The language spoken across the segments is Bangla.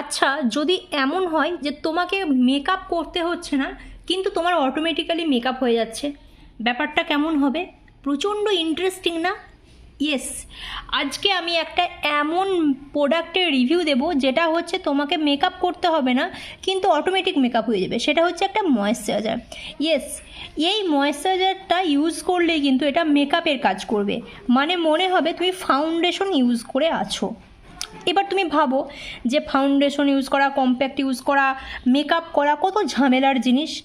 আচ্ছা যদি এমন হয় যে তোমাকে মেকআপ করতে হচ্ছে না, কিন্তু তোমার অটোমেটিক্যালি মেকআপ হয়ে যাচ্ছে, ব্যাপারটা কেমন হবে? প্রচণ্ড ইন্টারেস্টিং না? ইয়েস আজকে আমি একটা এমন প্রোডাক্টের রিভিউ দেব, যেটা হচ্ছে তোমাকে মেকআপ করতে হবে না, কিন্তু অটোমেটিক মেকআপ হয়ে যাবে। সেটা হচ্ছে একটা ময়েশ্চারাইজার ইয়েস এই ময়েশ্চারাইজারটা ইউজ করলে কিন্তু এটা মেকআপের কাজ করবে। মানে মনে হবে তুমি ফাউন্ডেশন ইউজ করে আছো। এবার তুমি ভাবো যে ফাউন্ডেশন ইউজ করা কম্প্যাক্ট ইউজ করা মেকআপ করা কত ঝামেলার জিনিস।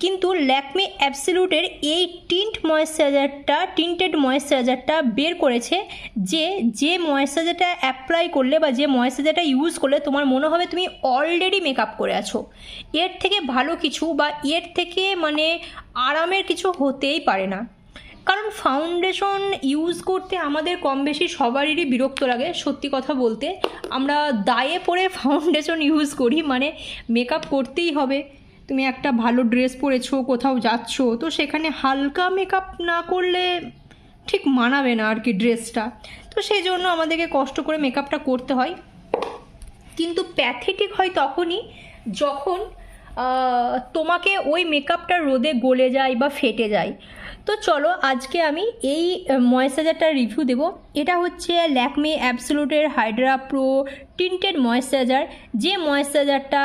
কিন্তু ল্যাকমে অ্যাবসলিউটের এই টিন্ট ময়েশ্চারাইজারটা টিন্টেড ময়েশ্চারাইজারটা বের করেছে যে যে ময়েশ্চারাইজারটা অ্যাপ্লাই করলে বা যে ময়েশ্চারাইজারটা ইউজ করলে তোমার মনে হবে তুমি অলরেডি মেকআপ করে আছো। এর থেকে ভালো কিছু বা এর থেকে মানে আরামের কিছু হতেই পারে না। কারণ ফাউন্ডেশন ইউজ করতে আমাদের কম বেশি সবারই বিরক্ত লাগে, সত্যি কথা বলতে। আমরা দায়ে পড়ে ফাউন্ডেশন ইউজ করি মানে মেকআপ করতেই হবে। তুমি একটা ভালো ড্রেস পরেছো, কোথাও যাচ্ছ, তো সেখানে হালকা মেকআপ না করলে ঠিক মানাবে না আর কি ড্রেসটা তো সেই জন্য আমাদেরকে কষ্ট করে মেকআপটা করতে হয়। কিন্তু প্যাথেটিক হয় তখনই যখন তোমাকে ওই মেকআপটা রোদে গলে যায় বা ফেটে যায়। তো চলো, আজকে আমি এই ময়েশ্চারাইজারটার রিভিউ দেব। এটা হচ্ছে ল্যাকমে অ্যাবসোলুটের হাইড্রা প্রো টিন্টেড ময়েশ্চারাইজার যে ময়েশ্চারাইজারটা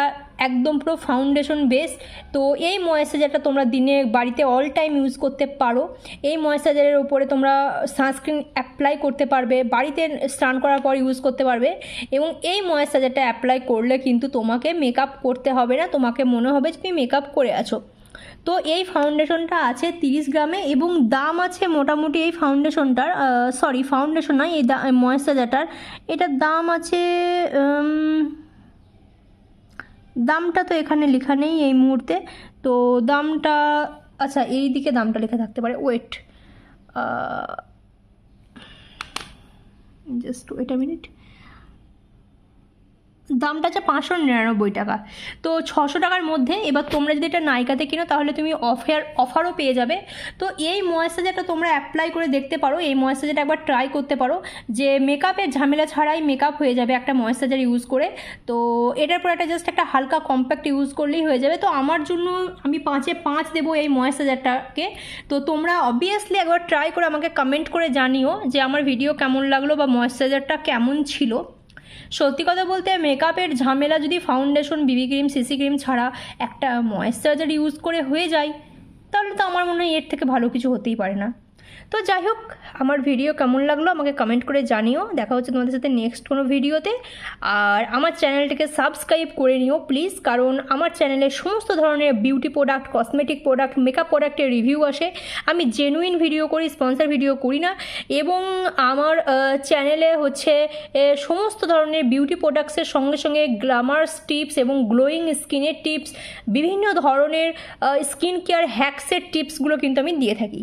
একদম পুরো ফাউন্ডেশন বেস তো এই ময়েশ্চারাইজারটা তোমরা দিনে বাড়িতে অল টাইম ইউজ করতে পারো। এই ময়েশ্চারাইজারের উপরে তোমরা সানস্ক্রিন অ্যাপ্লাই করতে পারবে, বাড়িতে স্নান করার পর ইউজ করতে পারবে। এবং এই ময়েশ্চারাইজারটা অ্যাপ্লাই করলে কিন্তু তোমাকে মেকআপ করতে হবে না, তোমাকে মনে হবে তুমি মেকআপ করে আছো। তো এই ফাউন্ডেশনটা আছে তিরিশ গ্রামে এবং দাম আছে মোটামুটি এই ফাউন্ডেশনটার সরি ফাউন্ডেশন নয়, এই ময়েশ্চারাইজারটার এটার দাম আছে দামটা তো এখানে লেখা নেই এই মুহূর্তে। তো দামটা আচ্ছা এই দিকে দামটা লেখা থাকতে পারে। Wait just wait a minute দামটা আছে পাঁচশো নিরানব্বই টাকা। তো ছশো টাকার মধ্যে এবার তোমরা যদি এটা নাইকাতে কিনো, তাহলে তুমি অফার অফারও পেয়ে যাবে। তো এই ময়েশ্চারাইজারটা তোমরা অ্যাপ্লাই করে দেখতে পারো। এই ময়েশ্চারাইজারটা একবার ট্রাই করতে পারো যে মেকআপের ঝামেলা ছাড়াই মেকআপ হয়ে যাবে একটা ময়েশ্চারাইজার ইউজ করে। তো এটার পর একটা জাস্ট একটা হালকা কম্প্যাক্ট ইউজ করলেই হয়ে যাবে। তো আমার জন্য আমি পাঁচে পাঁচ দেবো এই ময়েশ্চারাইজারটাকে। তো তোমরা অবভিয়াসলি একবার ট্রাই করে আমাকে কমেন্ট করে জানিও যে আমার ভিডিও কেমন লাগল বা ময়েশ্চারাইজারটা কেমন ছিল। সত্যি কথা বলতে মেকআপের ঝামেলা যদি ফাউন্ডেশন বিবি ক্রিম সিসি ক্রিম ছাড়া একটা ময়েশ্চারাইজার ইউজ করে হয়ে যায়, তাহলে তো আমার মনে হয় এর থেকে ভালো কিছু হতেই পারে না। তো যাই হোক আমার ভিডিও কেমন লাগল আমাকে কমেন্ট করে জানিও। দেখা হচ্ছে তোমাদের সাথে নেক্সট কোনো ভিডিওতে আর আমার চ্যানেলটিকে সাবস্ক্রাইব করে নিও প্লিজ কারণ আমার চ্যানেলে সমস্ত ধরনের beauty product cosmetic product makeup প্রোডাক্টের রিভিউ আসে। আমি জেনুইন ভিডিও করি স্পন্সার ভিডিও করি না। এবং আমার চ্যানেলে হচ্ছে সমস্ত ধরনের বিউটি প্রোডাক্টসের সঙ্গে সঙ্গে গ্লামার্স টিপস এবং গ্লোয়িং স্কিনের টিপস বিভিন্ন ধরনের স্কিন কেয়ার হ্যাক্সের টিপসগুলো কিন্তু আমি দিয়ে থাকি।